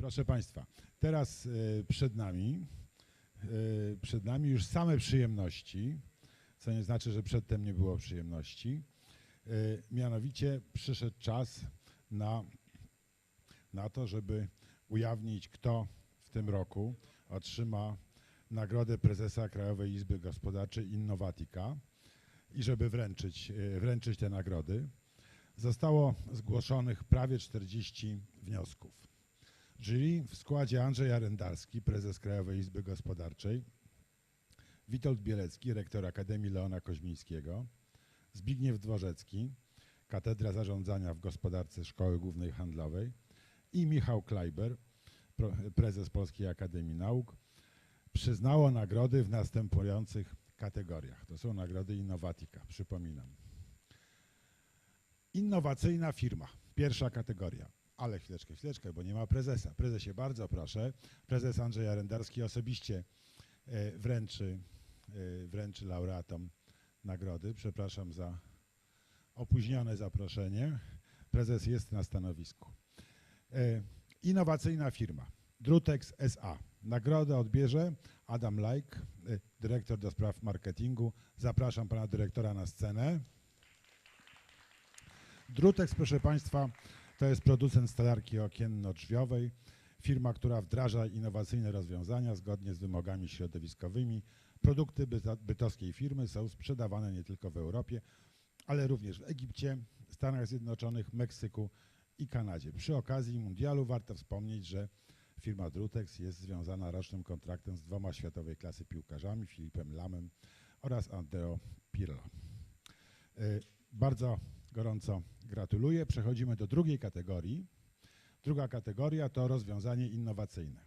Proszę Państwa, teraz e, przed nami, e, przed nami już same przyjemności, co nie znaczy, że przedtem nie było przyjemności. E, Mianowicie przyszedł czas na, na to, żeby ujawnić, kto w tym roku otrzyma nagrodę prezesa Krajowej Izby Gospodarczej Innowatika i żeby wręczyć, wręczyć te nagrody. Zostało zgłoszonych prawie 40 wniosków. Jury w składzie Andrzej Arendarski, prezes Krajowej Izby Gospodarczej, Witold Bielecki, rektor Akademii Leona Koźmińskiego, Zbigniew Dworzecki, Katedra Zarządzania w Gospodarce Szkoły Głównej Handlowej i Michał Klajber, pro- prezes Polskiej Akademii Nauk, przyznało nagrody w następujących kategoriach. To są nagrody Innowatika, przypominam. Innowacyjna firma, pierwsza kategoria. Ale chwileczkę, chwileczkę, bo nie ma prezesa. Prezesie, bardzo proszę. Prezes Andrzej Arendarski osobiście e, wręczy, e, wręczy laureatom nagrody. Przepraszam za opóźnione zaproszenie. Prezes jest na stanowisku. E, Innowacyjna firma, Drutex SA. Nagrodę odbierze Adam Lajk, dyrektor do spraw marketingu. Zapraszam pana dyrektora na scenę. Drutex, proszę Państwa, to jest producent stolarki okienno-drzwiowej, firma, która wdraża innowacyjne rozwiązania zgodnie z wymogami środowiskowymi. Produkty bytowskiej firmy są sprzedawane nie tylko w Europie, ale również w Egipcie, Stanach Zjednoczonych, Meksyku i Kanadzie. Przy okazji mundialu warto wspomnieć, że firma Drutex jest związana rocznym kontraktem z dwoma światowej klasy piłkarzami, Filipem Lamem oraz Andreo Pirlo. Y, Bardzo gorąco gratuluję. Przechodzimy do drugiej kategorii. Druga kategoria to rozwiązanie innowacyjne.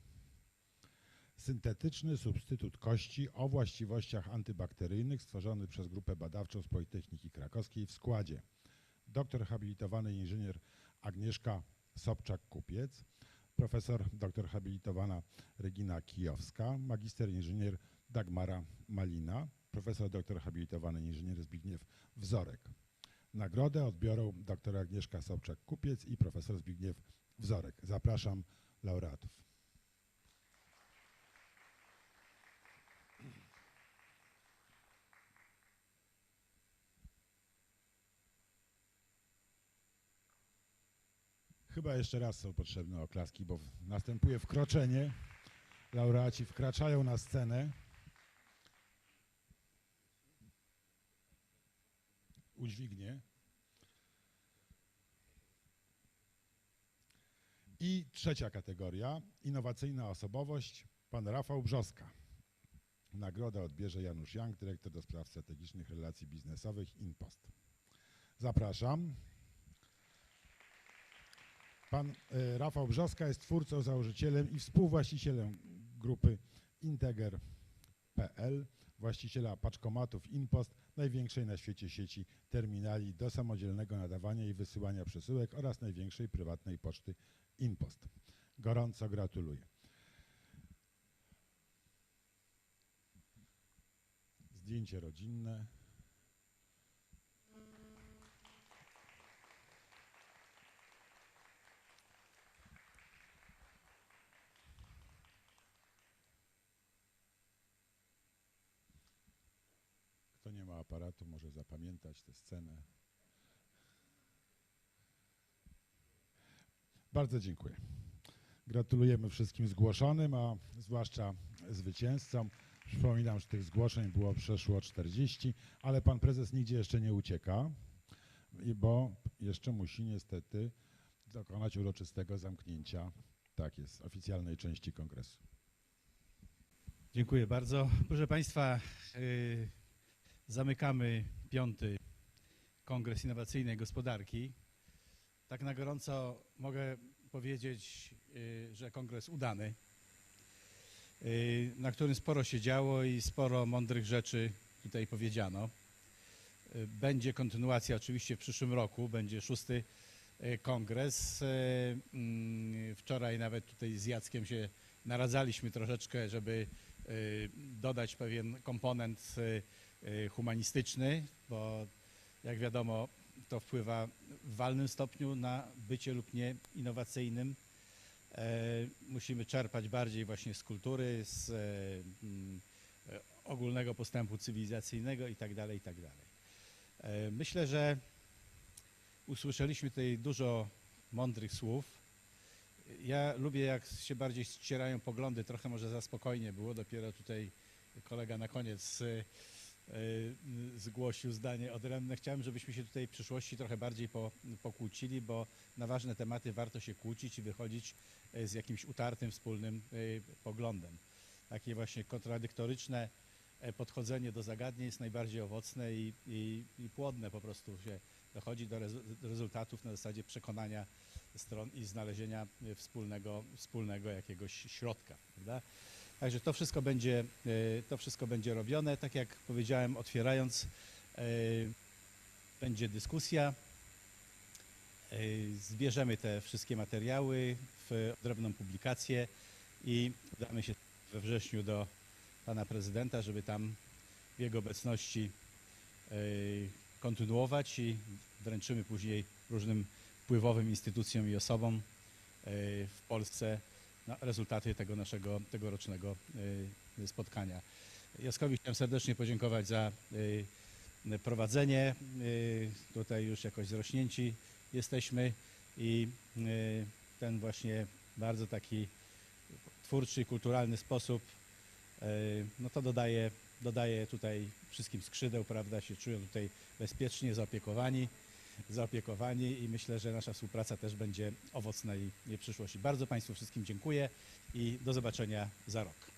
Syntetyczny substytut kości o właściwościach antybakteryjnych stworzony przez grupę badawczą z Politechniki Krakowskiej w składzie doktor habilitowany inżynier Agnieszka Sobczak-Kupiec, profesor doktor habilitowana Regina Kijowska, magister inżynier Dagmara Malina, profesor doktor habilitowany inżynier Zbigniew Wzorek. Nagrodę odbiorą dr Agnieszka Sobczak-Kupiec i profesor Zbigniew Wzorek. Zapraszam laureatów. Chyba jeszcze raz są potrzebne oklaski, bo następuje wkroczenie. Laureaci wkraczają na scenę. Udźwignie. I trzecia kategoria, innowacyjna osobowość, pan Rafał Brzoska. Nagrodę odbierze Janusz Jank, dyrektor do spraw strategicznych relacji biznesowych InPost. Zapraszam. Pan e, Rafał Brzoska jest twórcą, założycielem i współwłaścicielem grupy Integer.pl, właściciela paczkomatów InPost, największej na świecie sieci terminali do samodzielnego nadawania i wysyłania przesyłek oraz największej prywatnej poczty InPost. Gorąco gratuluję. Zdjęcie rodzinne. Kto nie ma aparatu, może zapamiętać tę scenę. Bardzo dziękuję. Gratulujemy wszystkim zgłoszonym, a zwłaszcza zwycięzcom. Przypominam, że tych zgłoszeń było przeszło 40, ale pan prezes nigdzie jeszcze nie ucieka, bo jeszcze musi niestety dokonać uroczystego zamknięcia, tak jest, oficjalnej części kongresu. Dziękuję bardzo. Proszę Państwa, y, zamykamy piąty Kongres Innowacyjnej Gospodarki. Tak na gorąco mogę powiedzieć, y, że kongres udany, y, na którym sporo się działo i sporo mądrych rzeczy tutaj powiedziano. Y, Będzie kontynuacja oczywiście w przyszłym roku, będzie szósty kongres. Mm, Wczoraj nawet tutaj z Jackiem się naradzaliśmy troszeczkę, żeby dodać pewien komponent humanistyczny, bo jak wiadomo, to wpływa w walnym stopniu na bycie lub nie innowacyjnym. E, musimy czerpać bardziej właśnie z kultury, z e, mm, e, ogólnego postępu cywilizacyjnego i tak dalej, i tak myślę, że usłyszeliśmy tutaj dużo mądrych słów. Ja lubię, jak się bardziej ścierają poglądy, trochę może za spokojnie było, dopiero tutaj kolega na koniec e, zgłosił zdanie odrębne. Chciałem, żebyśmy się tutaj w przyszłości trochę bardziej po, pokłócili, bo na ważne tematy warto się kłócić i wychodzić e, z jakimś utartym wspólnym e, poglądem. Takie właśnie kontradyktoryczne e, podchodzenie do zagadnień jest najbardziej owocne i, i, i płodne po prostu się dochodzi do, rezu- do rezultatów na zasadzie przekonania stron i znalezienia e, wspólnego, wspólnego jakiegoś środka. Prawda? Także to wszystko będzie, e, to wszystko będzie robione. Tak jak powiedziałem, otwierając, e, będzie dyskusja. E, Zbierzemy te wszystkie materiały w odrębną publikację i udamy się we wrześniu do pana prezydenta, żeby tam w jego obecności kontynuować i wręczymy później różnym wpływowym instytucjom i osobom w Polsce no, rezultaty tego naszego tegorocznego e, spotkania. Jaskowi chciałem serdecznie podziękować za e, prowadzenie. E, Tutaj już jakoś zrośnięci jesteśmy i ten właśnie bardzo taki twórczy, kulturalny sposób, no to dodaje, dodaje tutaj wszystkim skrzydeł, prawda, się czują tutaj bezpiecznie zaopiekowani, zaopiekowani i myślę, że nasza współpraca też będzie owocna i przyszłości. Bardzo Państwu wszystkim dziękuję i do zobaczenia za rok.